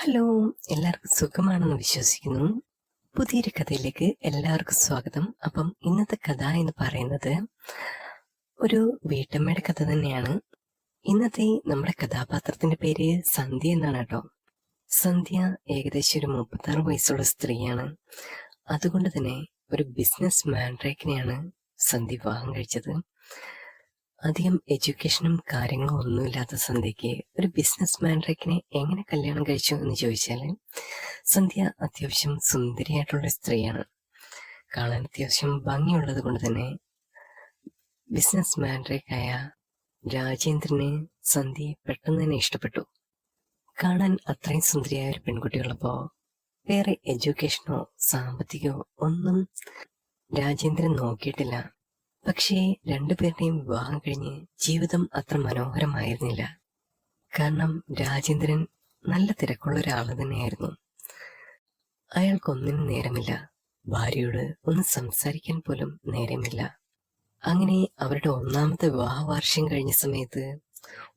Hello എല്ലാവർക്കും സുഖമാണെന്ന് വിശ്വസിക്കുന്നു. പുതിയൊരു കഥയിലേക്ക് എല്ലാവർക്കും സ്വാഗതം. അപ്പം ഇന്നത്തെ കഥ എന്ന് പറയുന്നത് ഒരു വീട്ടമ്മയുടെ കഥ തന്നെയാണ്. ഇന്നത്തെ നമ്മുടെ കഥാപാത്രത്തിന്റെ പേര് സന്ധ്യ എന്നാണ് കേട്ടോ. സന്ധ്യ ഏകദേശം ഒരു മുപ്പത്താറ് വയസ്സുള്ള സ്ത്രീയാണ്. അതുകൊണ്ട് തന്നെ ഒരു ബിസിനസ് മാൻഡ്രേക്കിനെയാണ് സന്ധ്യ വിവാഹം കഴിച്ചത്. അധികം എഡ്യൂക്കേഷനും കാര്യങ്ങളും ഒന്നുമില്ലാത്ത സന്ധ്യയ്ക്ക് ഒരു ബിസിനസ് മാൻഡ്രേക്കിനെ എങ്ങനെ കല്യാണം കഴിച്ചു എന്ന് ചോദിച്ചാൽ സന്ധ്യ അത്യാവശ്യം സുന്ദരിയായിട്ടുള്ള സ്ത്രീയാണ്. കാണാൻ അത്യാവശ്യം ഭംഗിയുള്ളത് കൊണ്ട് തന്നെ ബിസിനസ് മാൻഡ്രേക്കായ രാജേന്ദ്രന് സന്ധ്യയെ പെട്ടെന്ന് തന്നെ ഇഷ്ടപ്പെട്ടു. കാണാൻ അത്രയും സുന്ദരിയായ ഒരു പെൺകുട്ടിയുള്ളപ്പോൾ വേറെ എഡ്യൂക്കേഷനോ സാമ്പത്തികമോ ഒന്നും രാജേന്ദ്രൻ നോക്കിയിട്ടില്ല. പക്ഷേ രണ്ടുപേരുടെയും വിവാഹം കഴിഞ്ഞ് ജീവിതം അത്ര മനോഹരമായിരുന്നില്ല. കാരണം രാജേന്ദ്രൻ നല്ല തിരക്കുള്ള ഒരാൾ തന്നെയായിരുന്നു. അയാൾക്കൊന്നിനും നേരമില്ല. ഭാര്യയോട് ഒന്ന് സംസാരിക്കാൻ പോലും നേരമില്ല. അങ്ങനെ അവരുടെ ഒന്നാമത്തെ വിവാഹ വാർഷികം കഴിഞ്ഞ സമയത്ത്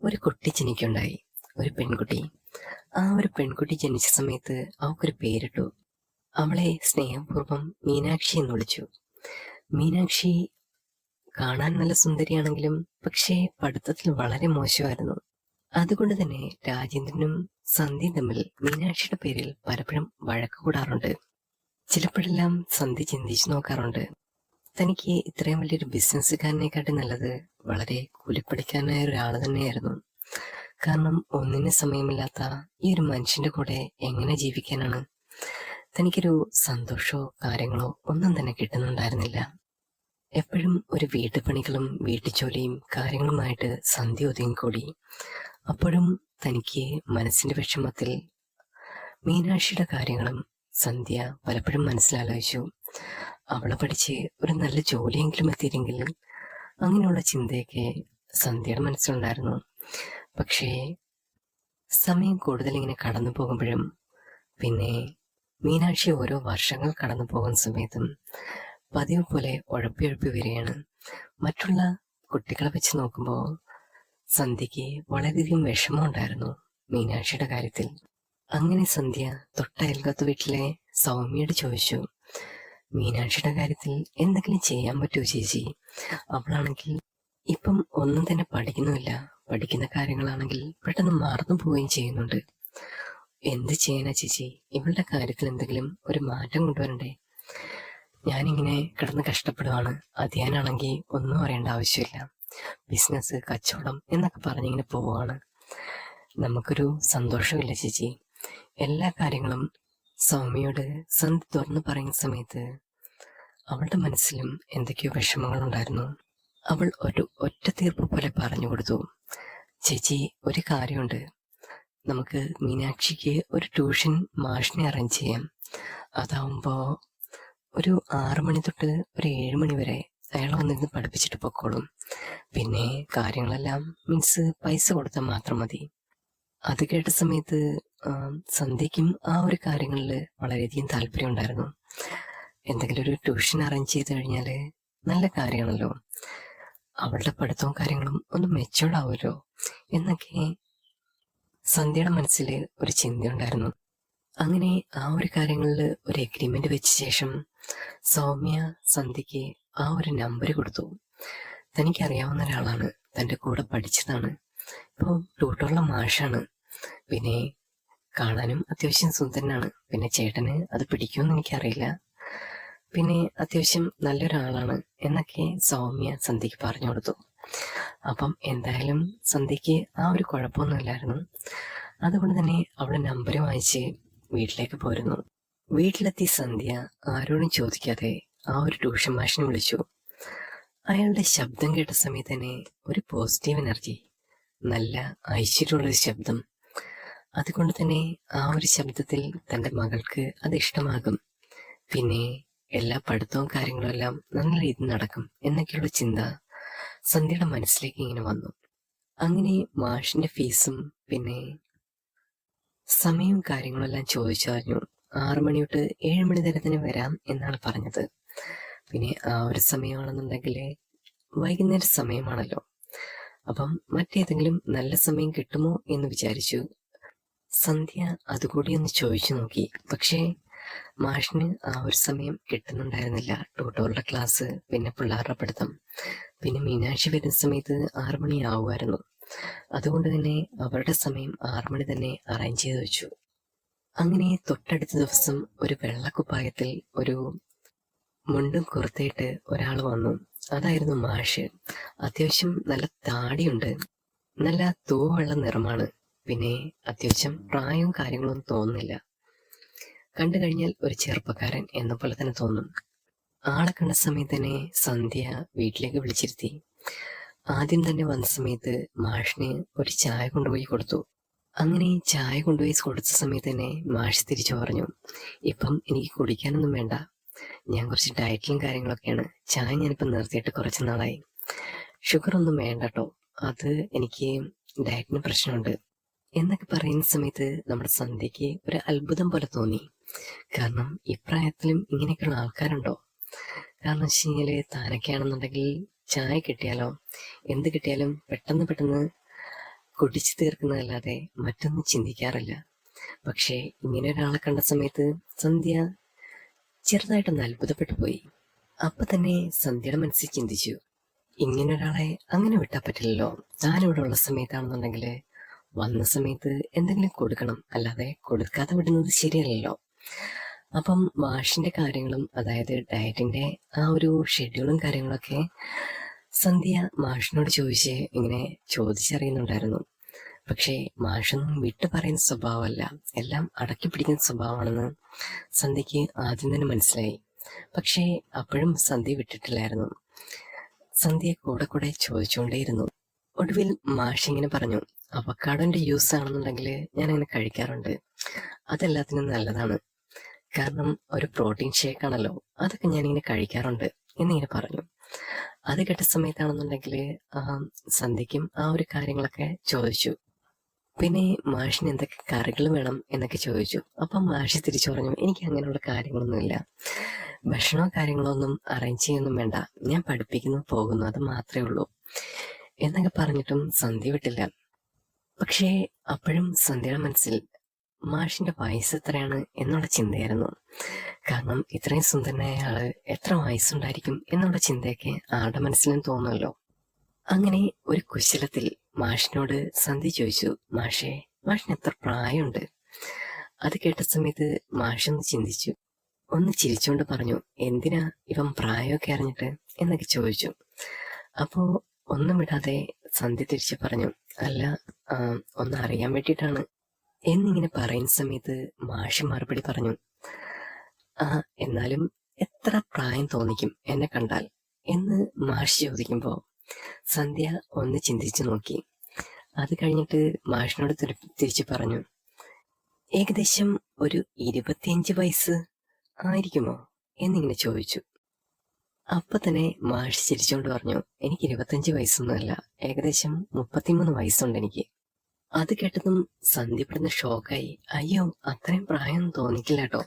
ഒരു കുട്ടി ജനിക്കുണ്ടായി ഒരു പെൺകുട്ടി. ആ ഒരു പെൺകുട്ടി ജനിച്ച സമയത്ത് അവൾക്കൊരു പേരിട്ടു. അവളെ സ്നേഹപൂർവം മീനാക്ഷി എന്ന് വിളിച്ചു. മീനാക്ഷി കാണാൻ നല്ല സുന്ദരിയാണെങ്കിലും പക്ഷേ പഠിത്തത്തിൽ വളരെ മോശമായിരുന്നു. അതുകൊണ്ട് തന്നെ രാജേന്ദ്രനും സന്ധ്യ തമ്മിൽ മീനാക്ഷിയുടെ പേരിൽ പലപ്പോഴും വഴക്ക് കൂടാറുണ്ട്. ചിലപ്പോഴെല്ലാം സന്ധ്യ ചിന്തിച്ചു നോക്കാറുണ്ട്. തനിക്ക് ഇത്രയും വലിയൊരു ബിസിനസ്സുകാരനെക്കാട്ടി നല്ലത് വളരെ കൂലിപ്പടിക്കാരനായ ഒരാൾ തന്നെയായിരുന്നു. കാരണം ഒന്നിന് സമയമില്ലാത്ത ഈ ഒരു മനുഷ്യന്റെ കൂടെ എങ്ങനെ ജീവിക്കാനാണ്? തനിക്കൊരു സന്തോഷമോ കാര്യങ്ങളോ ഒന്നും തന്നെ കിട്ടുന്നുണ്ടായിരുന്നില്ല. എപ്പോഴും ഒരു വീട്ടുപണികളും വീട്ടുജോലിയും കാര്യങ്ങളുമായിട്ട് സന്ധ്യ ഒതുങ്ങിക്കൂടി അപ്പോഴും തനിക്ക് മനസ്സിന്റെ വിഷമത്തിൽ മീനാക്ഷിയുടെ കാര്യങ്ങളും സന്ധ്യ പലപ്പോഴും മനസ്സിലാലോചിച്ചു. അവളെ പഠിച്ച് ഒരു നല്ല ജോലിയെങ്കിലും എത്തിയില്ലെങ്കിൽ അങ്ങനെയുള്ള ചിന്തയൊക്കെ സന്ധ്യയുടെ മനസ്സിലുണ്ടായിരുന്നു. പക്ഷേ സമയം കൂടുതൽ ഇങ്ങനെ കടന്നു പോകുമ്പോഴും പിന്നെ മീനാക്ഷി ഓരോ വർഷങ്ങൾ കടന്നു പോകുന്ന സമയത്തും പതിവ് പോലെ ഉഴപ്പിയൊഴപ്പി വരികയാണ്. മറ്റുള്ള കുട്ടികളെ വെച്ച് നോക്കുമ്പോൾ സന്ധ്യയ്ക്ക് വളരെയധികം വിഷമമുണ്ടായിരുന്നു മീനാക്ഷിയുടെ കാര്യത്തിൽ. അങ്ങനെ സന്ധ്യ തൊട്ടയൽക്കത്ത് വീട്ടിലെ സൗമ്യയോട് ചോദിച്ചു മീനാക്ഷിയുടെ കാര്യത്തിൽ എന്തെങ്കിലും ചെയ്യാൻ പറ്റുമോ ചേച്ചി? അവളാണെങ്കിൽ ഇപ്പം ഒന്നും തന്നെ പഠിക്കുന്നുമില്ല. പഠിക്കുന്ന കാര്യങ്ങളാണെങ്കിൽ പെട്ടെന്ന് മറന്നു പോവുകയും ചെയ്യുന്നുണ്ട്. എന്ത് ചെയ്യാനാ ചേച്ചി? ഇവളുടെ കാര്യത്തിൽ എന്തെങ്കിലും ഒരു മാറ്റം കൊണ്ടുവരണ്ടേ? ഞാനിങ്ങനെ കിടന്ന് കഷ്ടപ്പെടുവാണ്. അധ്യയനാണെങ്കിൽ ഒന്നും അറിയേണ്ട ആവശ്യമില്ല. ബിസിനസ് കച്ചവടം എന്നൊക്കെ പറഞ്ഞിങ്ങനെ പോവുകയാണ്. നമുക്കൊരു സന്തോഷമില്ല ചേച്ചി. എല്ലാ കാര്യങ്ങളും സൗമ്യയോട് സന്ധി തുറന്നു പറയുന്ന സമയത്ത് അവളുടെ മനസ്സിലും എന്തൊക്കെയോ വിഷമങ്ങളുണ്ടായിരുന്നു. അവൾ ഒരു ഒറ്റ തീർപ്പ് പോലെ പറഞ്ഞു കൊടുത്തു. ചേച്ചി ഒരു കാര്യമുണ്ട്. നമുക്ക് മീനാക്ഷിക്ക് ഒരു ട്യൂഷൻ മാഷിനെ അറേഞ്ച് ചെയ്യാം. അതാവുമ്പോ ഒരു ആറു മണി തൊട്ട് ഒരു ഏഴ് മണി വരെ അയാൾ വന്നിരുന്ന് പഠിപ്പിച്ചിട്ട് പൊക്കോളും. പിന്നെ കാര്യങ്ങളെല്ലാം മീൻസ് പൈസ കൊടുത്താൽ മാത്രം മതി. അത് കേട്ട സമയത്ത് സന്ധ്യയ്ക്കും ആ ഒരു കാര്യങ്ങളിൽ വളരെയധികം താല്പര്യം ഉണ്ടായിരുന്നു. എന്തെങ്കിലും ഒരു ട്യൂഷൻ അറേഞ്ച് ചെയ്ത് കഴിഞ്ഞാൽ നല്ല കാര്യമാണല്ലോ. അവളുടെ പഠിത്തവും കാര്യങ്ങളും ഒന്ന് മെച്ചോർഡ് ആവുമല്ലോ എന്നൊക്കെ സന്ധ്യയുടെ മനസ്സിൽ ഒരു ചിന്തയുണ്ടായിരുന്നു അങ്ങനെ ആ ഒരു കാര്യങ്ങളിൽ ഒരു എഗ്രിമെന്റ് വെച്ച ശേഷം സൗമ്യ സന്ധ്യയ്ക്ക് ആ ഒരു നമ്പർ കൊടുത്തു. തനിക്കറിയാവുന്ന ഒരാളാണ്. തന്റെ കൂടെ പഠിച്ചതാണ്. ഇപ്പോൾ ട്യൂട്ടറുള്ള മാഷാണ്. പിന്നെ കാണാനും അത്യാവശ്യം സുന്ദരനാണ്. പിന്നെ ചേട്ടന് അത് പിടിക്കുമെന്ന് എനിക്കറിയില്ല. പിന്നെ അത്യാവശ്യം നല്ലൊരാളാണ് എന്നൊക്കെ സൗമ്യ സന്ധ്യക്ക് പറഞ്ഞു കൊടുത്തു. അപ്പം എന്തായാലും സന്ധ്യക്ക് ആ ഒരു കുഴപ്പമൊന്നുമില്ലായിരുന്നു. അതുകൊണ്ട് തന്നെ അവളെ നമ്പർ വാങ്ങിച്ച് വീട്ടിലേക്ക് പോരുന്നു. വീട്ടിലെത്തി സന്ധ്യ ആരോടും ചോദിക്കാതെ ആ ഒരു ട്യൂഷൻ മാഷിനെ വിളിച്ചു. അയാളുടെ ശബ്ദം കേട്ട സമയത്ത് തന്നെ ഒരു പോസിറ്റീവ് എനർജി നല്ല ഐശ്വര്യമുള്ളൊരു ശബ്ദം. അതുകൊണ്ട് തന്നെ ആ ഒരു ശബ്ദത്തിൽ തന്റെ മകൾക്ക് അത് ഇഷ്ടമാകും. പിന്നെ എല്ലാ പഠിത്തവും കാര്യങ്ങളും എല്ലാം നല്ല രീതിയിൽ നടക്കും എന്നൊക്കെയുള്ള ചിന്ത സന്ധ്യയുടെ മനസ്സിലേക്ക് ഇങ്ങനെ വന്നു. അങ്ങനെ മാഷിന്റെ ഫീസും പിന്നെ സമയവും കാര്യങ്ങളെല്ലാം ചോദിച്ചറിഞ്ഞു. ആറു മണി തൊട്ട് ഏഴ് മണി വരെ തന്നെ വരാം എന്നാണ് പറഞ്ഞത്. പിന്നെ ആ ഒരു സമയമാണെന്നുണ്ടെങ്കിൽ വൈകുന്നേര സമയമാണല്ലോ. അപ്പം മറ്റേതെങ്കിലും നല്ല സമയം കിട്ടുമോ എന്ന് വിചാരിച്ചു. സന്ധ്യ അതുകൂടി ഒന്ന് ചോദിച്ചു നോക്കി. പക്ഷേ മാഷിന് ആ ഒരു സമയം കിട്ടുന്നുണ്ടായിരുന്നില്ല. ട്യൂട്ടോറുടെ ക്ലാസ് പിന്നെ പിള്ളേരുടെ പഠിത്തം പിന്നെ മീനാക്ഷി വരുന്ന സമയത്ത് ആറുമണിയാവുമായിരുന്നു അതുകൊണ്ട് തന്നെ അവരുടെ സമയം ആറുമണി തന്നെ അറേഞ്ച് ചെയ്ത് വെച്ചു. അങ്ങനെ തൊട്ടടുത്ത ദിവസം ഒരു വെള്ളക്കുപ്പായത്തിൽ ഒരു മുണ്ടും കുർത്തയിട്ട് ഒരാൾ വന്നു. അതായിരുന്നു മാഷ്. അത്യാവശ്യം നല്ല താടിയുണ്ട്. നല്ല തൂവെള്ള നിറമാണ്. പിന്നെ അത്യാവശ്യം പ്രായവും കാര്യങ്ങളൊന്നും തോന്നുന്നില്ല. കണ്ടു കഴിഞ്ഞാൽ ഒരു ചെറുപ്പക്കാരൻ എന്ന പോലെ തന്നെ തോന്നും. ആളെ കണ്ട സമയത്ത് തന്നെ സന്ധ്യ വീട്ടിലേക്ക് വിളിച്ചിരുത്തി. ആദ്യം തന്നെ വന്ന സമയത്ത് മാഷിന് ഒരു ചായ കൊണ്ടുപോയി കൊടുത്തു. അങ്ങനെ ചായ കൊണ്ടുപോയി കൊടുത്ത സമയത്ത് തന്നെ മാഷ് തിരിച്ചു പറഞ്ഞു ഇപ്പം എനിക്ക് കുടിക്കാനൊന്നും വേണ്ട. ഞാൻ കുറച്ച് ഡയറ്റിലും കാര്യങ്ങളൊക്കെയാണ്. ചായ ഞാനിപ്പം നിർത്തിയിട്ട് കുറച്ച് നാളായി. ഷുഗർ ഒന്നും വേണ്ട കേട്ടോ അത് എനിക്ക് ഡയറ്റിന് പ്രശ്നമുണ്ട്. എന്നൊക്കെ പറയുന്ന സമയത്ത് നമ്മുടെ സന്ധ്യയ്ക്ക് ഒരു അത്ഭുതം പോലെ തോന്നി. കാരണം ഇപ്രായത്തിലും ഇങ്ങനെയൊക്കെയുള്ള ആൾക്കാരുണ്ടോ? കാരണം വെച്ച് കഴിഞ്ഞാൽ താനൊക്കെയാണെന്നുണ്ടെങ്കിൽ ചായ കിട്ടിയാലോ? എന്ത് കിട്ടിയാലും പെട്ടെന്ന് പെട്ടെന്ന് കുടിച്ചു തീർക്കുന്നതല്ലാതെ മറ്റൊന്നും ചിന്തിക്കാറില്ല. പക്ഷേ ഇങ്ങനെ ഒരാളെ കണ്ട സമയത്ത് സന്ധ്യ ചെറുതായിട്ടൊന്ന് അത്ഭുതപ്പെട്ടു പോയി. അപ്പൊ തന്നെ സന്ധ്യയുടെ മനസ്സിൽ ചിന്തിച്ചു ഇങ്ങനെ ഒരാളെ അങ്ങനെ വിട്ടാൻ പറ്റില്ലല്ലോ. താനിവിടെ ഉള്ള സമയത്താണെന്നുണ്ടെങ്കിൽ വന്ന സമയത്ത് എന്തെങ്കിലും കൊടുക്കണം. അല്ലാതെ കൊടുക്കാതെ വിടുന്നത് ശരിയല്ലല്ലോ. അപ്പം വാഷിന്റെ കാര്യങ്ങളും അതായത് ഡയറ്റിന്റെ ആ ഒരു ഷെഡ്യൂളും കാര്യങ്ങളൊക്കെ സന്ധ്യ മാഷിനോട് ചോദിച്ച് ഇങ്ങനെ ചോദിച്ചറിയുന്നുണ്ടായിരുന്നു. പക്ഷേ മാഷൊന്നും വിട്ടു പറയുന്ന സ്വഭാവമല്ല. എല്ലാം അടക്കി പിടിക്കുന്ന സ്വഭാവമാണെന്ന് സന്ധ്യക്ക് ആദ്യം തന്നെ മനസ്സിലായി. പക്ഷേ അപ്പോഴും സന്ധ്യ വിട്ടിട്ടില്ലായിരുന്നു. സന്ധ്യ കൂടെ കൂടെ ചോദിച്ചുകൊണ്ടേയിരുന്നു. ഒടുവിൽ മാഷ് ഇങ്ങനെ പറഞ്ഞു അവക്കാടോന്റെ യൂസ് ആണെന്നുണ്ടെങ്കിൽ ഞാൻ അങ്ങനെ കഴിക്കാറുണ്ട്. അതെല്ലാത്തിനും നല്ലതാണ്. കാരണം ഒരു പ്രോട്ടീൻ ഷേക്ക് ആണല്ലോ അതൊക്കെ ഞാനിങ്ങനെ കഴിക്കാറുണ്ട് എന്നിങ്ങനെ പറഞ്ഞു. അത് കേട്ട സമയത്താണെന്നുണ്ടെങ്കിൽ സന്ധ്യയ്ക്കും ആ ഒരു കാര്യങ്ങളൊക്കെ ചോദിച്ചു. പിന്നെ മാഷിന് എന്തൊക്കെ കറികൾ വേണം എന്നൊക്കെ ചോദിച്ചു. അപ്പം മാഷി തിരിച്ചു പറഞ്ഞു എനിക്ക് അങ്ങനെയുള്ള കാര്യങ്ങളൊന്നുമില്ല ഭക്ഷണമോ കാര്യങ്ങളോ ഒന്നും അറേഞ്ച് ചെയ്യൊന്നും വേണ്ട. ഞാൻ പഠിപ്പിക്കുന്നു പോകുന്നു അത് മാത്രമേ ഉള്ളൂ. എന്നൊക്കെ പറഞ്ഞിട്ടും സന്ധ്യ വിട്ടില്ല. പക്ഷേ അപ്പോഴും സന്ധ്യയുടെ മനസ്സിൽ മാഷിന്റെ വയസ്സ് എത്രയാണ് എന്നുള്ള ചിന്തയായിരുന്നു. കാരണം ഇത്രയും സുന്ദരനായ ആൾ എത്ര വയസ്സുണ്ടായിരിക്കും എന്നുള്ള ചിന്തയൊക്കെ ആളുടെ മനസ്സിലും തോന്നുമല്ലോ. അങ്ങനെ ഒരു കുശലത്തിൽ മാഷിനോട് സന്ധി ചോദിച്ചു മാഷേ മാഷിന് എത്ര പ്രായമുണ്ട്? അത് കേട്ട സമയത്ത് മാഷൊന്ന് ചിന്തിച്ചു. ഒന്ന് ചിരിച്ചുകൊണ്ട് പറഞ്ഞു എന്തിനാ ഇവൻ പ്രായമൊക്കെ അറിഞ്ഞിട്ട്? എന്നൊക്കെ ചോദിച്ചു. അപ്പോ ഒന്നും വിടാതെ സന്ധി തിരിച്ചു പറഞ്ഞു അല്ല ഒന്ന് അറിയാൻ വേണ്ടിയിട്ടാണ് എന്നിങ്ങനെ പറയുന്ന സമയത്ത് മാഷി മറുപടി പറഞ്ഞു ആ എന്നാലും എത്ര പ്രായം തോന്നിക്കും എന്നെ കണ്ടാൽ? എന്ന് മാഷി ചോദിക്കുമ്പോൾ സന്ധ്യ ഒന്ന് ചിന്തിച്ചു നോക്കി. അത് കഴിഞ്ഞിട്ട് മാഷിനോട് തിരിച്ചു പറഞ്ഞു ഏകദേശം ഒരു ഇരുപത്തിയഞ്ച് വയസ്സ് ആയിരിക്കുമോ? എന്നിങ്ങനെ ചോദിച്ചു. അപ്പൊ തന്നെ മാഷ് ചിരിച്ചുകൊണ്ട് പറഞ്ഞു എനിക്ക് ഇരുപത്തിയഞ്ച് വയസ്സൊന്നുമല്ല ഏകദേശം മുപ്പത്തിമൂന്ന് വയസ്സുണ്ട് എനിക്ക്. അത് കേട്ടതും സന്ധ്യപ്പെടുന്ന ഷോക്കായി അയ്യോ അത്രയും പ്രായം തോന്നിക്കില്ല കേട്ടോ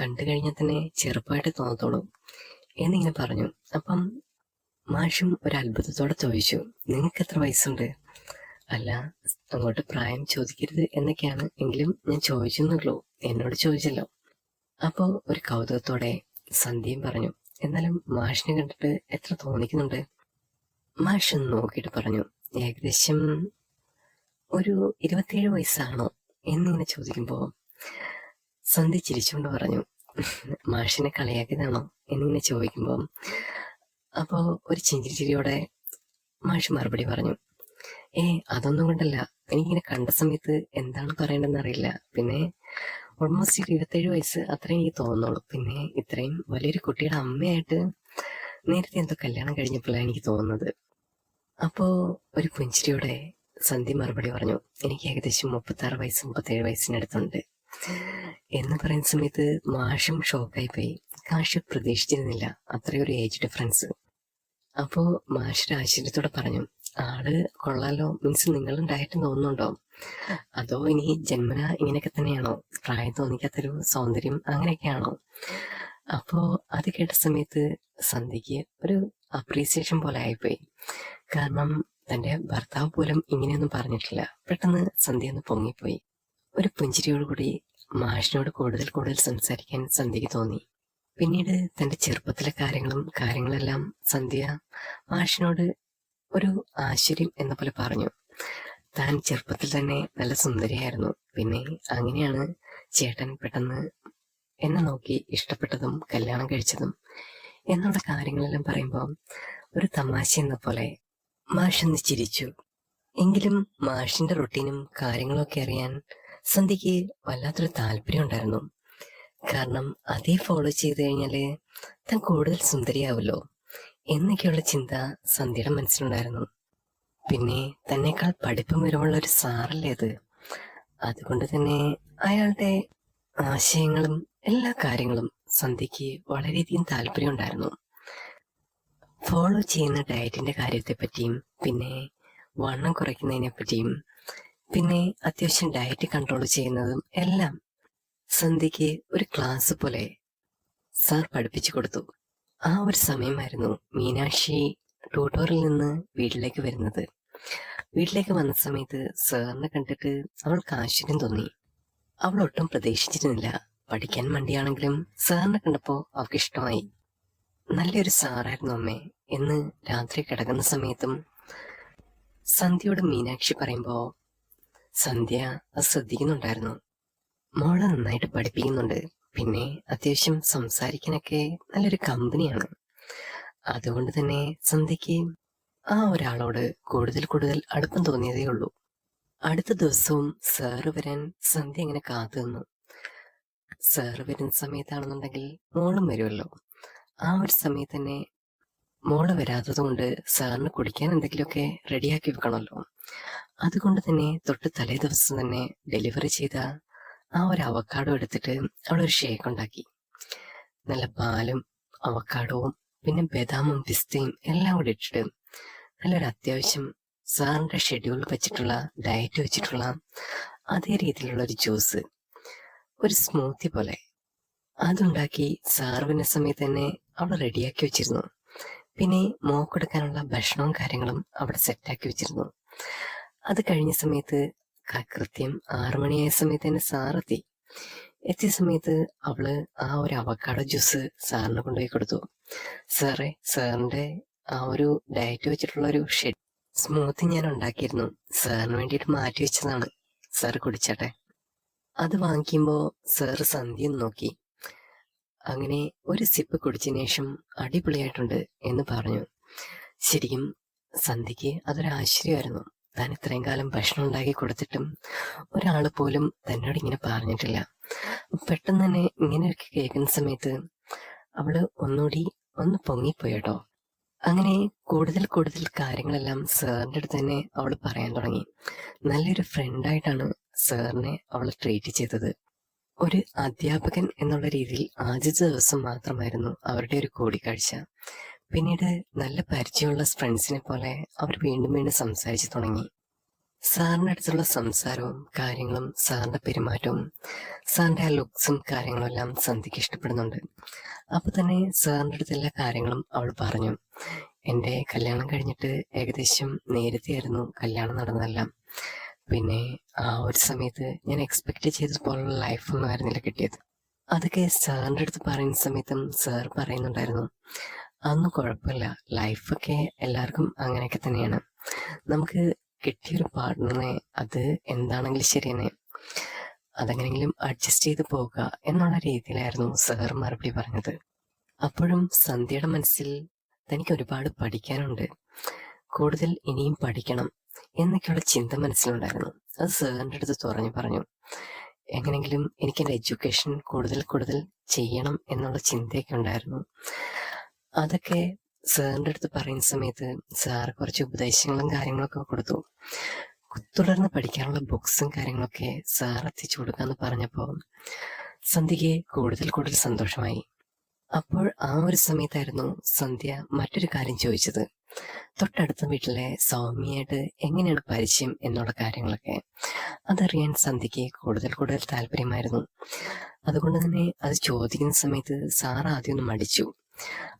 കണ്ടു കഴിഞ്ഞാൽ തന്നെ ചെറുപ്പമായിട്ട് തോന്നത്തോളൂ. എന്നിങ്ങനെ പറഞ്ഞു. അപ്പം മാഷും ഒരു അത്ഭുതത്തോടെ ചോദിച്ചു നിങ്ങൾക്ക് എത്ര വയസ്സുണ്ട്? അല്ല അങ്ങോട്ട് പ്രായം ചോദിക്കരുത് എന്നൊക്കെയാണ് എങ്കിലും ഞാൻ ചോദിച്ചെന്നുള്ളൂ. എന്നോട് ചോദിച്ചല്ലോ. അപ്പോൾ ഒരു കൗതുകത്തോടെ സന്ധ്യയും പറഞ്ഞു എന്നാലും മാഷിനെ കണ്ടിട്ട് എത്ര തോന്നിക്കുന്നുണ്ട്? മാഷ് നോക്കിയിട്ട് പറഞ്ഞു ഏകദേശം ഒരു ഇരുപത്തിയേഴ് വയസ്സാണോ എന്നിങ്ങനെ ചോദിക്കുമ്പോൾ സന്ധി ചിരിച്ചുകൊണ്ട് പറഞ്ഞു മാഷിനെ കളിയാക്കിയതാണോ? എന്നിങ്ങനെ ചോദിക്കുമ്പോൾ അപ്പോൾ ഒരു ചിഞ്ചിരി ചിരിയോടെ മാഷ് മറുപടി പറഞ്ഞു ഏ അതൊന്നും കൊണ്ടല്ല. എനിക്കിങ്ങനെ കണ്ട സമയത്ത് എന്താണ് പറയേണ്ടതെന്ന് അറിയില്ല. പിന്നെ ഓൾമോസ്റ്റ് ഇരുപത്തേഴ് വയസ്സ് അത്രയും എനിക്ക് തോന്നുന്നുള്ളൂ. പിന്നെ ഇത്രയും വലിയൊരു കുട്ടിയുടെ അമ്മയായിട്ട് നേരത്തെ എന്തോ കല്യാണം കഴിഞ്ഞപ്പോഴാണ് എനിക്ക് തോന്നുന്നത്. അപ്പോൾ ഒരു പുഞ്ചിരിയോടെ സന്ധി മറുപടി പറഞ്ഞു. എനിക്ക് ഏകദേശം മുപ്പത്താറ് വയസ്സ് മുപ്പത്തേഴ് വയസ്സിനടുത്തുണ്ട്. എന്ന് പറയുന്ന സമയത്ത് മാഷും ഷോക്കായി പോയി. കാശ് പ്രതീക്ഷിച്ചിരുന്നില്ല. അത്രയൊരു ഏജ് ഡിഫറൻസ് അപ്പോൾ മാഷ് ആശ്ചര്യത്തോടെ പറഞ്ഞു ആൾ കൊള്ളാലോ? മീൻസ് നിങ്ങളുണ്ടായിട്ട് തോന്നുന്നുണ്ടോ? അതോ ഇനി ജന്മന ഇങ്ങനെയൊക്കെ തന്നെയാണോ? പ്രായം തോന്നിക്കാത്തൊരു സൗന്ദര്യം അങ്ങനെയൊക്കെയാണോ? അപ്പോ അത് കേട്ട സമയത്ത് സന്ധ്യക്ക് ഒരു അപ്രീസിയേഷൻ പോലെ ആയിപ്പോയി. കാരണം തന്റെ ഭർത്താവ് പോലും ഇങ്ങനെയൊന്നും പറഞ്ഞിട്ടില്ല. പെട്ടെന്ന് സന്ധ്യ ഒന്ന് പൊങ്ങിപ്പോയി. ഒരു പുഞ്ചിരിയോടുകൂടി മാഷിനോട് കൂടുതൽ കൂടുതൽ സംസാരിക്കാൻ സന്ധ്യക്ക് തോന്നി. പിന്നീട് തന്റെ ചെറുപ്പത്തിലെ കാര്യങ്ങളും കാര്യങ്ങളെല്ലാം സന്ധ്യ മാഷിനോട് ഒരു ആശ്ചര്യം എന്ന പോലെ പറഞ്ഞു. താൻ ചെറുപ്പത്തിൽ തന്നെ നല്ല സുന്ദരിയായിരുന്നു. പിന്നെ അങ്ങനെയാണ് ചേട്ടൻ പെട്ടെന്ന് എന്നെ നോക്കി ഇഷ്ടപ്പെട്ടതും കല്യാണം കഴിച്ചതും എന്നുള്ള കാര്യങ്ങളെല്ലാം പറയുമ്പോൾ ഒരു തമാശ എന്ന പോലെ മാഷ് ഒന്ന് ചിരിച്ചു എങ്കിലും മാഷിന്റെ റൊട്ടീനും കാര്യങ്ങളൊക്കെ അറിയാൻ സന്ധ്യക്ക് വല്ലാത്തൊരു താല്പര്യം ഉണ്ടായിരുന്നു കാരണം അതേ ഫോളോ ചെയ്ത് കഴിഞ്ഞാൽ താൻ കൂടുതൽ സുന്ദരിയാവുമല്ലോ എന്നൊക്കെയുള്ള ചിന്ത സന്ധ്യയുടെ മനസ്സിലുണ്ടായിരുന്നു. പിന്നെ തന്നെക്കാൾ പഠിപ്പും വിവരമുള്ള ഒരു സാറല്ലേ അത്. അതുകൊണ്ട് തന്നെ അയാളുടെ ആശയങ്ങളും എല്ലാ കാര്യങ്ങളും സന്ധ്യക്ക് വളരെയധികം താല്പര്യം ഉണ്ടായിരുന്നു ഫോളോ ചെയ്യുന്ന ഡയറ്റിന്റെ കാര്യത്തെ പറ്റിയും പിന്നെ വണ്ണം കുറയ്ക്കുന്നതിനെ പറ്റിയും പിന്നെ അത്യാവശ്യം ഡയറ്റ് കൺട്രോൾ ചെയ്യുന്നതും എല്ലാം സന്ധ്യയ്ക്ക് ഒരു ക്ലാസ് പോലെ സാർ പഠിപ്പിച്ചു കൊടുത്തു. ആ ഒരു സമയമായിരുന്നു മീനാക്ഷി ട്യൂട്ടോറിൽ നിന്ന് വീട്ടിലേക്ക് വരുന്നത്. വീട്ടിലേക്ക് വന്ന സമയത്ത് സാറിനെ കണ്ടിട്ട് അവൾക്ക് ആശ്ചര്യം തോന്നി. അവൾ ഒട്ടും പ്രതീക്ഷിച്ചിരുന്നില്ല. പഠിക്കാൻ മണ്ടിയാണെങ്കിലും സാറിനെ കണ്ടപ്പോൾ അവൾക്ക് ഇഷ്ടമായി. നല്ലൊരു സാറായിരുന്നു അമ്മേ. എന്ന് രാത്രി കിടക്കുന്ന സമയത്തും സന്ധ്യയോട് മീനാക്ഷി പറയുമ്പോൾ സന്ധ്യ അത് ശ്രദ്ധിക്കുന്നുണ്ടായിരുന്നു. മോളെ നന്നായിട്ട് പഠിപ്പിക്കുന്നുണ്ട്. പിന്നെ അത്യാവശ്യം സംസാരിക്കാനൊക്കെ നല്ലൊരു കമ്പനിയാണ്. അതുകൊണ്ട് തന്നെ സന്ധ്യയ്ക്ക് ആ ഒരാളോട് കൂടുതൽ കൂടുതൽ അടുപ്പം തോന്നിയതേ ഉള്ളൂ. അടുത്ത ദിവസവും സാറ് വരാൻ സന്ധ്യ ഇങ്ങനെ കാത്തു നിന്നു സാറ് വരുന്ന സമയത്താണെന്നുണ്ടെങ്കിൽ മോളും വരുമല്ലോ ആ ഒരു സമയത്ത് തന്നെ മോൾ വരാത്തത് കൊണ്ട് സാറിന് കുടിക്കാൻ എന്തെങ്കിലുമൊക്കെ റെഡിയാക്കി വെക്കണമല്ലോ. അതുകൊണ്ട് തന്നെ തൊട്ട് തലേ ദിവസം തന്നെ ഡെലിവറി ചെയ്ത ആ ഒരു അവക്കാടോ എടുത്തിട്ട് അവളൊരു ഷേക്ക് ഉണ്ടാക്കി. നല്ല പാലും അവക്കാടവും പിന്നെ ബദാമും പിസ്തയും എല്ലാം കൂടി ഇട്ടിട്ട് നല്ലൊരു അത്യാവശ്യം സാറിന്റെ ഷെഡ്യൂൾ വെച്ചിട്ടുള്ള ഡയറ്റ് വെച്ചിട്ടുള്ള അതേ രീതിയിലുള്ള ഒരു ജ്യൂസ് ഒരു സ്മൂത്തി പോലെ അതുണ്ടാക്കി സാർവിന്റെ സമയത്ത് തന്നെ അവൾ റെഡിയാക്കി വെച്ചിരുന്നു. പിന്നെ മോക്കെടുക്കാനുള്ള ഭക്ഷണവും കാര്യങ്ങളും അവിടെ സെറ്റാക്കി വെച്ചിരുന്നു. അത് കഴിഞ്ഞ സമയത്ത് കൃത്യം ആറു മണിയായ സമയത്ത് തന്നെ സാറെത്തി എത്തിയ സമയത്ത് അവൾ ആ ഒരു അവക്കാടോ ജ്യൂസ് സാറിന് കൊണ്ടുപോയി കൊടുത്തു. സാറേ സാറിന്റെ ആ ഒരു ഡയറ്റ് വെച്ചിട്ടുള്ള ഒരു ഷെഡ് സ്മൂത്ത് ഞാൻ ഉണ്ടാക്കിയിരുന്നു. സാറിന് വേണ്ടിയിട്ട് മാറ്റി വെച്ചതാണ്. സാർ കുടിച്ചട്ടെ. അത് വാങ്ങിക്കുമ്പോ സാറ് സന്ധ്യ നോക്കി. അങ്ങനെ ഒരു സിപ്പ് കുടിച്ചതിന് ശേഷം അടിപൊളിയായിട്ടുണ്ട് എന്ന് പറഞ്ഞു. ശരിക്കും സന്ധ്യയ്ക്ക് അതൊരു ആശ്ചര്യമായിരുന്നു. താൻ ഇത്രയും കാലം ഭക്ഷണം ഉണ്ടാക്കി കൊടുത്തിട്ടും ഒരാൾ പോലും തന്നോട് ഇങ്ങനെ പറഞ്ഞിട്ടില്ല. പെട്ടെന്ന് തന്നെ ഇങ്ങനെയൊക്കെ കേൾക്കുന്ന സമയത്ത് അവൾ ഒന്നുകൂടി ഒന്ന് പൊങ്ങിപ്പോയി കേട്ടോ അങ്ങനെ കൂടുതൽ കൂടുതൽ കാര്യങ്ങളെല്ലാം സാറിന്റെ അടുത്ത് തന്നെ അവൾ പറയാൻ തുടങ്ങി. നല്ലൊരു ഫ്രണ്ടായിട്ടാണ് സാറിനെ അവൾ ട്രീറ്റ് ചെയ്തത്. ഒരു അധ്യാപകൻ എന്നുള്ള രീതിയിൽ ആദ്യത്തെ ദിവസം മാത്രമായിരുന്നു അവരുടെ ഒരു കൂടിക്കാഴ്ച. പിന്നീട് നല്ല പരിചയമുള്ള ഫ്രണ്ട്സിനെ പോലെ അവർ വീണ്ടും വീണ്ടും സംസാരിച്ചു തുടങ്ങി. സാറിന്റെ അടുത്തുള്ള സംസാരവും കാര്യങ്ങളും സാറിന്റെ പെരുമാറ്റവും സാറിന്റെ ആ ലുക്സും കാര്യങ്ങളും എല്ലാം സന്ധ്യയ്ക്ക് ഇഷ്ടപ്പെടുന്നുണ്ട്. അപ്പൊ തന്നെ സാറിന്റെ അടുത്തെല്ലാ കാര്യങ്ങളും അവൾ പറഞ്ഞു. എന്റെ കല്യാണം കഴിഞ്ഞിട്ട് ഏകദേശം നേരത്തെയായിരുന്നു കല്യാണം നടന്നതെല്ലാം. പിന്നെ ആ ഒരു സമയത്ത് ഞാൻ എക്സ്പെക്ട് ചെയ്തതുപോലുള്ള ലൈഫൊന്നും ആയിരുന്നില്ല കിട്ടിയത്. അതൊക്കെ സാറിന്റെ അടുത്ത് പറയുന്ന സമയത്തും സാർ പറയുന്നുണ്ടായിരുന്നു. അതൊന്നും കുഴപ്പമില്ല. ലൈഫൊക്കെ എല്ലാവർക്കും അങ്ങനെയൊക്കെ തന്നെയാണ്. നമുക്ക് കിട്ടിയൊരു പാർട്ട്ണറിനെ അത് എന്താണെങ്കിലും ശരി തന്നെ അതെങ്ങനെങ്കിലും അഡ്ജസ്റ്റ് ചെയ്ത് പോകുക എന്നുള്ള രീതിയിലായിരുന്നു സാർ മറുപടി പറഞ്ഞത്. അപ്പോഴും സന്ധ്യയുടെ മനസ്സിൽ തനിക്ക് ഒരുപാട് പഠിക്കാനുണ്ട്. കൂടുതൽ ഇനിയും പഠിക്കണം എന്നൊക്കെയുള്ള ചിന്ത മനസ്സിലുണ്ടായിരുന്നു. അത് സാറിന്റെ അടുത്ത് തുറഞ്ഞു പറഞ്ഞു. എങ്ങനെങ്കിലും എനിക്ക് എന്റെ എഡ്യൂക്കേഷൻ കൂടുതൽ കൂടുതൽ ചെയ്യണം എന്നുള്ള ചിന്തയൊക്കെ ഉണ്ടായിരുന്നു. അതൊക്കെ സാറിന്റെ അടുത്ത് പറയുന്ന സമയത്ത് സാർ കുറച്ച് ഉപദേശങ്ങളും കാര്യങ്ങളൊക്കെ കൊടുത്തു. തുടർന്ന് പഠിക്കാനുള്ള ബുക്സും കാര്യങ്ങളൊക്കെ സാർ എത്തിച്ചു കൊടുക്കാന്ന് പറഞ്ഞപ്പോൾ സന്ധ്യയ്ക്ക് കൂടുതൽ കൂടുതൽ സന്തോഷമായി. അപ്പോൾ ആ ഒരു സമയത്തായിരുന്നു സന്ധ്യ മറ്റൊരു കാര്യം ചോദിച്ചത്. തൊട്ടടുത്ത വീട്ടിലെ സൗമ്യയായിട്ട് എങ്ങനെയാണ് പരിചയം എന്നുള്ള കാര്യങ്ങളൊക്കെ അതറിയാൻ സന്ധ്യയ്ക്ക് കൂടുതൽ കൂടുതൽ താല്പര്യമായിരുന്നു. അതുകൊണ്ട് തന്നെ അത് ചോദിക്കുന്ന സമയത്ത് സാർ ആദ്യം ഒന്ന് മടിച്ചു.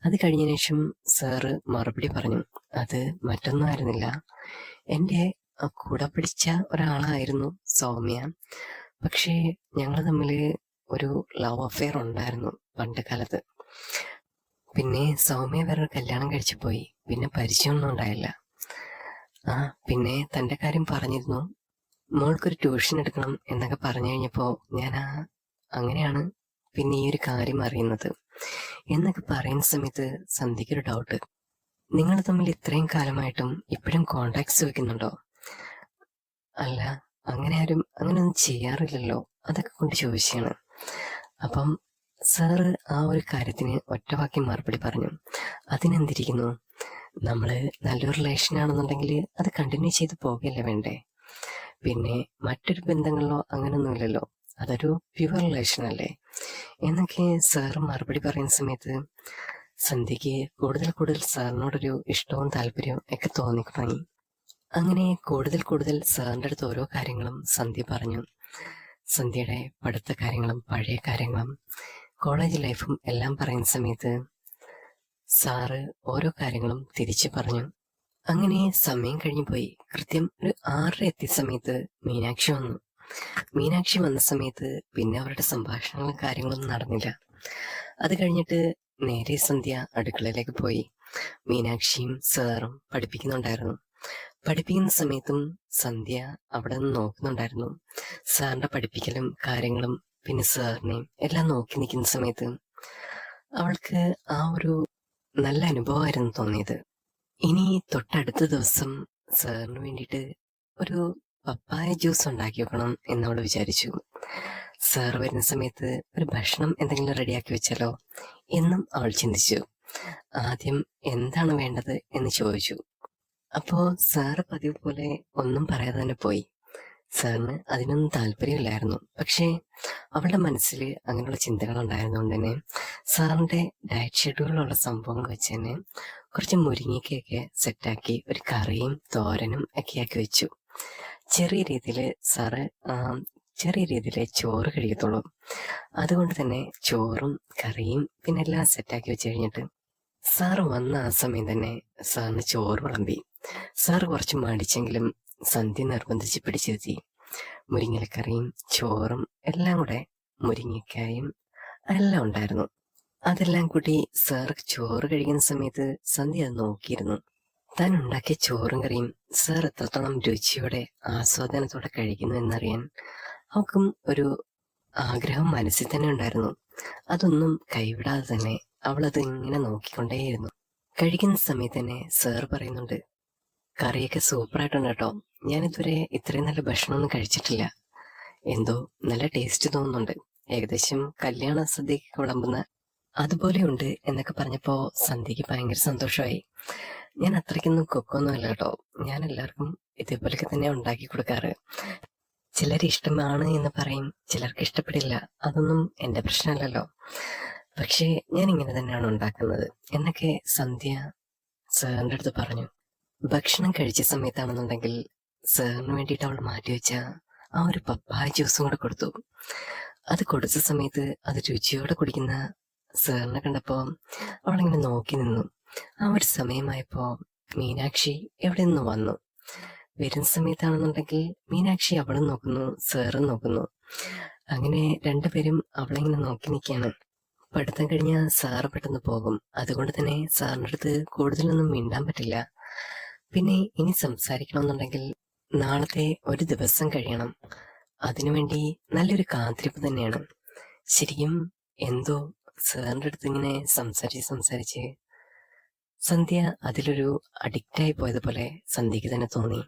അത് കഴിഞ്ഞ ശേഷം സാറ് മറുപടി പറഞ്ഞു അത് മറ്റൊന്നും ആയിരുന്നില്ല. എന്റെ കൂടെ പിടിച്ച ഒരാളായിരുന്നു സൗമ്യ. പക്ഷേ ഞങ്ങൾ തമ്മിൽ ഒരു ലവ് അഫെയർ ഉണ്ടായിരുന്നു പണ്ട് കാലത്ത്. പിന്നെ സൗമ്യ വേറൊരു കല്യാണം കഴിച്ചു പോയി. പിന്നെ പരിചയമൊന്നും ഉണ്ടായില്ല. ആ പിന്നെ തന്റെ കാര്യം പറഞ്ഞിരുന്നു. മോൾക്കൊരു ട്യൂഷൻ എടുക്കണം എന്നൊക്കെ പറഞ്ഞു കഴിഞ്ഞപ്പോൾ ഞാൻ ആ അങ്ങനെയാണ് പിന്നെ ഈ ഒരു കാര്യം അറിയുന്നത്. എന്നൊക്കെ പറയുന്ന സമയത്ത് സന്ധ്യയ്ക്കൊരു ഡൗട്ട് നിങ്ങൾ തമ്മിൽ ഇത്രയും കാലമായിട്ടും ഇപ്പോഴും കോണ്ടാക്ട്സ് വെക്കുന്നുണ്ടോ അല്ല അങ്ങനെ ആരും അങ്ങനെയൊന്നും ചെയ്യാറില്ലല്ലോ. അതൊക്കെ കൊണ്ട് ചോദിച്ചാണ്. അപ്പം സാറ് ആ ഒരു കാര്യത്തിന് ഒറ്റവാക്കി മറുപടി പറഞ്ഞു. അതിനെന്തിരിക്കുന്നു? നമ്മൾ നല്ലൊരു റിലേഷൻ ആണെന്നുണ്ടെങ്കിൽ അത് കണ്ടിന്യൂ ചെയ്ത് പോകുകയല്ലേ വേണ്ടേ? പിന്നെ മറ്റൊരു ബന്ധങ്ങളിലോ അങ്ങനൊന്നുമില്ലല്ലോ. അതൊരു പ്യുവർ റിലേഷൻ അല്ലേ? എന്നൊക്കെ സാറ് മറുപടി പറയുന്ന സമയത്ത് സന്ധ്യയ്ക്ക് കൂടുതൽ കൂടുതൽ സാറിനോടൊരു ഇഷ്ടവും താല്പര്യവും ഒക്കെ തോന്നിക്കുവാങ്ങി അങ്ങനെ കൂടുതൽ കൂടുതൽ സാറിന്റെ അടുത്ത് ഓരോ കാര്യങ്ങളും സന്ധ്യ പറഞ്ഞു. സന്ധ്യയുടെ പഠിത്ത കാര്യങ്ങളും പഴയ കാര്യങ്ങളും കോളേജ് ലൈഫും എല്ലാം പറയുന്ന സമയത്ത് സാറ് ഓരോ കാര്യങ്ങളും തിരിച്ചു പറഞ്ഞു. അങ്ങനെ സമയം കഴിഞ്ഞു പോയി. കൃത്യം ഒരു ആറര എത്തിയ സമയത്ത് മീനാക്ഷി വന്നു. മീനാക്ഷി വന്ന സമയത്ത് പിന്നെ അവരുടെ സംഭാഷണങ്ങളും കാര്യങ്ങളൊന്നും നടന്നില്ല. അത് കഴിഞ്ഞിട്ട് നേരെ സന്ധ്യ അടുക്കളയിലേക്ക് പോയി. മീനാക്ഷിയും സാറും പഠിപ്പിക്കുന്നുണ്ടായിരുന്നു. പഠിപ്പിക്കുന്ന സമയത്തും സന്ധ്യ അവിടെ നിന്ന് നോക്കുന്നുണ്ടായിരുന്നു. സാറിന്റെ പഠിപ്പിക്കലും കാര്യങ്ങളും പിന്നെ സാറിനെയും എല്ലാം നോക്കി നിൽക്കുന്ന സമയത്ത് അവൾക്ക് ആ ഒരു നല്ല അനുഭവമായിരുന്നു തോന്നിയത്. ഇനി തൊട്ടടുത്ത ദിവസം സാറിന് വേണ്ടിയിട്ട് ഒരു പപ്പായ ജ്യൂസ് ഉണ്ടാക്കി വെക്കണം എന്നവൾ വിചാരിച്ചു. സാർ വരുന്ന സമയത്ത് ഒരു ഭക്ഷണം എന്തെങ്കിലും റെഡിയാക്കി വെച്ചാലോ എന്നും അവൾ ചിന്തിച്ചു. ആദ്യം എന്താണ് വേണ്ടത് എന്ന് ചോദിച്ചു. അപ്പോൾ സാറ് പതിവ് പോലെ ഒന്നും പറയാതെ തന്നെ പോയി. സാറിന് അതിനൊന്നും താല്പര്യമില്ലായിരുന്നു. പക്ഷേ അവളുടെ മനസ്സിൽ അങ്ങനെയുള്ള ചിന്തകൾ ഉണ്ടായിരുന്നുകൊണ്ട് തന്നെ സാറിന്റെ ഡയറ്റ് ഷെഡ്യൂളിലുള്ള സംഭവങ്ങൾ വെച്ച് തന്നെ കുറച്ച് മുരിങ്ങയ്ക്കൊക്കെ സെറ്റാക്കി ഒരു കറിയും തോരനും ഒക്കെ ആക്കി വെച്ചു. ചെറിയ രീതിയിൽ സാറ് ചെറിയ രീതിയിൽ ചോറ് കഴിക്കത്തുള്ളൂ. അതുകൊണ്ട് തന്നെ ചോറും കറിയും പിന്നെ എല്ലാം സെറ്റാക്കി വെച്ച് കഴിഞ്ഞിട്ട് സാറ് വന്ന ആ സമയം തന്നെ സാറിന് ചോറ് വിളമ്പി. സാറ് കുറച്ച് മടിച്ചെങ്കിലും സന്ധ്യ നിർബന്ധിച്ച് പിടിച്ചിരുത്തി. മുരിങ്ങലക്കറിയും ചോറും എല്ലാം കൂടെ മുരിങ്ങക്കായും എല്ലാം ഉണ്ടായിരുന്നു. അതെല്ലാം കൂടി സാർ ചോറ് കഴിക്കുന്ന സമയത്ത് സന്ധ്യ അത് നോക്കിയിരുന്നു. താൻ ഉണ്ടാക്കിയ ചോറും കറിയും സാർ എത്രത്തോളം രുചിയോടെ ആസ്വാദനത്തോടെ കഴിക്കുന്നു എന്നറിയാൻ അവൾക്കും ഒരു ആഗ്രഹം മനസ്സിൽ തന്നെ ഉണ്ടായിരുന്നു. അതൊന്നും കൈവിടാതെ തന്നെ അവൾ അത് ഇങ്ങനെ നോക്കിക്കൊണ്ടേയിരുന്നു. കഴിക്കുന്ന സമയത്ത് തന്നെ സാർ പറയുന്നുണ്ട് കറിയൊക്കെ സൂപ്പറായിട്ടുണ്ട് കേട്ടോ. ഞാനിതുവരെ ഇത്രയും നല്ല ഭക്ഷണമൊന്നും കഴിച്ചിട്ടില്ല. എന്തോ നല്ല ടേസ്റ്റ് തോന്നുന്നുണ്ട്. ഏകദേശം കല്യാണ സദ്യക്ക് വിളമ്പുന്ന അതുപോലെയുണ്ട് എന്നൊക്കെ പറഞ്ഞപ്പോൾ സന്ധ്യക്ക് ഭയങ്കര സന്തോഷമായി. ഞാൻ അത്രയ്ക്കൊന്നും കുക്കൊന്നും അല്ല കേട്ടോ. ഞാൻ എല്ലാവർക്കും ഇതേപോലെയൊക്കെ തന്നെ ഉണ്ടാക്കി കൊടുക്കാറ്. ചിലർ ഇഷ്ടമാണ് എന്ന് പറയും ചിലർക്ക് ഇഷ്ടപ്പെടില്ല. അതൊന്നും എന്റെ പ്രശ്നമല്ലല്ലോ. പക്ഷേ ഞാൻ ഇങ്ങനെ തന്നെയാണ് ഉണ്ടാക്കുന്നത് എന്നൊക്കെ സന്ധ്യ സാറിന്റെ അടുത്ത് പറഞ്ഞു. ഭക്ഷണം കഴിച്ച സമയത്താണെന്നുണ്ടെങ്കിൽ സാറിന് വേണ്ടിയിട്ട് അവൾ മാറ്റി വെച്ച ആ ഒരു പപ്പായ ജ്യൂസും കൂടെ കൊടുത്തു. അത് കൊടുത്ത സമയത്ത് അത് രുചിയോടെ കുടിക്കുന്ന സാറിനെ കണ്ടപ്പോ അവളിങ്ങനെ നോക്കി നിന്നു. ആ ഒരു സമയമായപ്പോ മീനാക്ഷി എവിടെ നിന്ന് വന്നു? വരുന്ന സമയത്താണെന്നുണ്ടെങ്കിൽ മീനാക്ഷി അവളും നോക്കുന്നു സാറും നോക്കുന്നു. അങ്ങനെ രണ്ടുപേരും അവളിങ്ങനെ നോക്കി നിൽക്കുകയാണ്. പഠിത്തം കഴിഞ്ഞ സാറ് പെട്ടെന്ന് പോകും. അതുകൊണ്ട് തന്നെ സാറിന്റെ അടുത്ത് കൂടുതലൊന്നും മിണ്ടാൻ പറ്റില്ല. പിന്നെ ഇനി സംസാരിക്കണമെന്നുണ്ടെങ്കിൽ നാളത്തെ ഒരു ദിവസം കഴിയണം. അതിനുവേണ്ടി നല്ലൊരു കാത്തിരിപ്പ് തന്നെയാണ്. ശരിക്കും എന്തോ സാറിന്റെ അടുത്ത് ഇങ്ങനെ സംസാരിച്ച് സംസാരിച്ച് സന്ധ്യ അതിലൊരു അഡിക്റ്റായി പോയതുപോലെ സന്ധ്യക്ക് തന്നെ തോന്നി.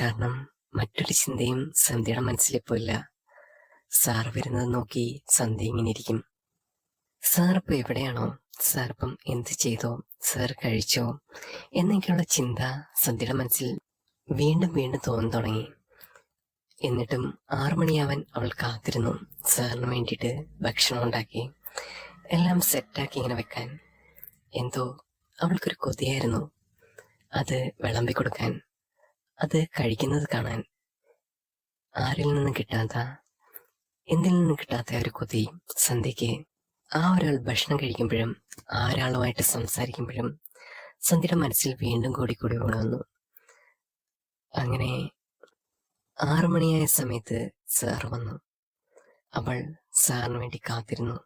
കാരണം മറ്റൊരു ചിന്തയും സന്ധ്യയുടെ മനസ്സിലിപ്പോയില്ല സാർ വരുന്നത് നോക്കി സന്ധ്യ ഇങ്ങനെ ഇരിക്കും. സാർ ഇപ്പൊ എവിടെയാണോ? സാർ ഇപ്പം എന്ത് ചെയ്തോ? സാർ കഴിച്ചോ? എന്നൊക്കെയുള്ള ചിന്ത സന്ധ്യയുടെ മനസ്സിൽ വീണ്ടും വീണ്ടും തോന്നി തുടങ്ങി. എന്നിട്ടും ആറുമണിയാവാൻ അവൾ കാത്തിരുന്നു. സാറിന് വേണ്ടിയിട്ട് ഭക്ഷണം ഉണ്ടാക്കി. എല്ലാം സെറ്റാക്കി ഇങ്ങനെ വെക്കാൻ. എന്തോ അവൾക്കൊരു കൊതിയായിരുന്നു. അത് വിളമ്പി കൊടുക്കാൻ. അത് കഴിക്കുന്നത് കാണാൻ. ആരിൽ നിന്നും കിട്ടാത്ത എന്തിൽ നിന്നും കിട്ടാത്ത ഒരു കൊതി. സന്ധ്യയ്ക്ക് ആ ഒരാൾ ഭക്ഷണം കഴിക്കുമ്പോഴും ആ ഒരാളുമായിട്ട് സംസാരിക്കുമ്പോഴും സന്ധ്യയുടെ മനസ്സിൽ വീണ്ടും കൂടി കൂടി കൊണ്ടുവന്നു അങ്ങനെ ആറു മണിയായ സമയത്ത് സാർ വന്നു. അവൾ സാറിന് വേണ്ടി കാത്തിരുന്നു.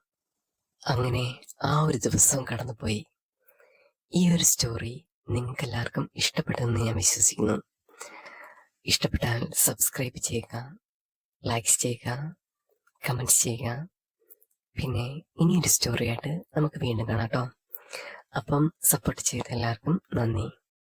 അങ്ങനെ ആ ഒരു ദിവസം കടന്നുപോയി. ഈ ഒരു സ്റ്റോറി നിങ്ങൾക്ക് എല്ലാവർക്കും ഇഷ്ടപ്പെട്ടെന്ന് ഞാൻ വിശ്വസിക്കുന്നു. ഇഷ്ടപ്പെട്ടാൽ സബ്സ്ക്രൈബ് ചെയ്യുക ലൈക്സ് ചെയ്യുക കമന്റ്സ് ചെയ്യുക. പിന്നെ ഇനിയൊരു സ്റ്റോറിയായിട്ട് നമുക്ക് വീണ്ടും കാണാം കേട്ടോ. അപ്പം സപ്പോർട്ട് ചെയ്ത എല്ലാവർക്കും നന്ദി.